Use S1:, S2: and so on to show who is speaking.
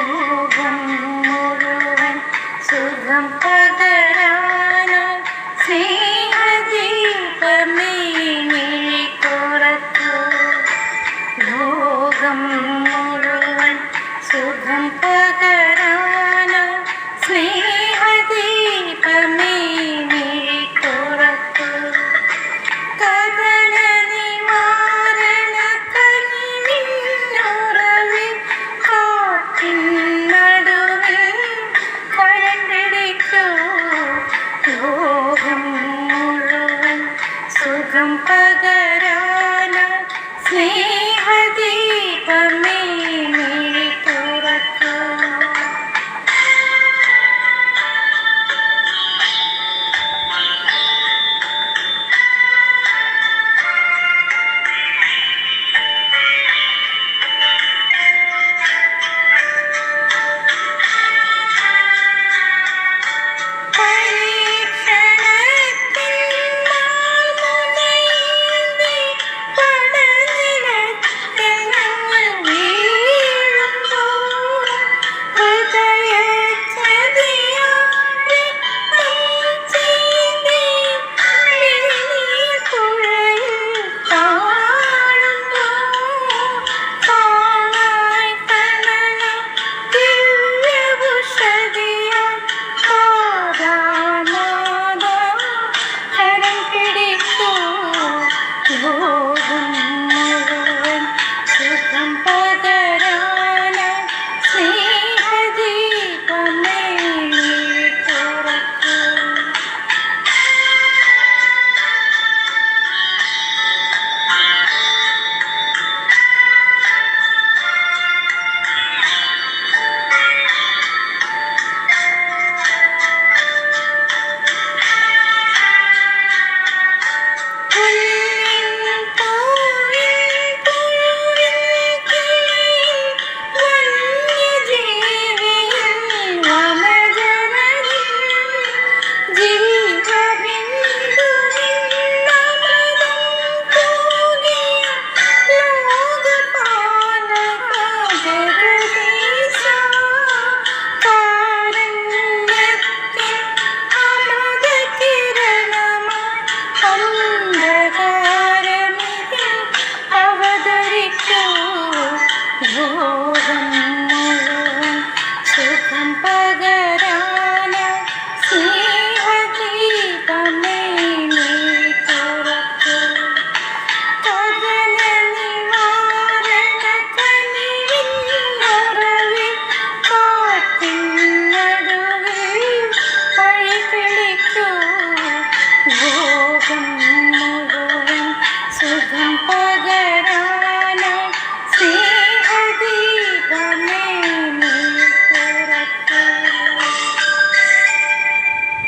S1: ലോകം മുഴുവൻ സുഖം പകരാനായി സ്നേഹദീപമേ നിഴക്കുറത്തു ലോകം മുഴുവൻ സുഖം പകരാൻ മുഴുവൻ സുഖം പകരാന സ്നേഹ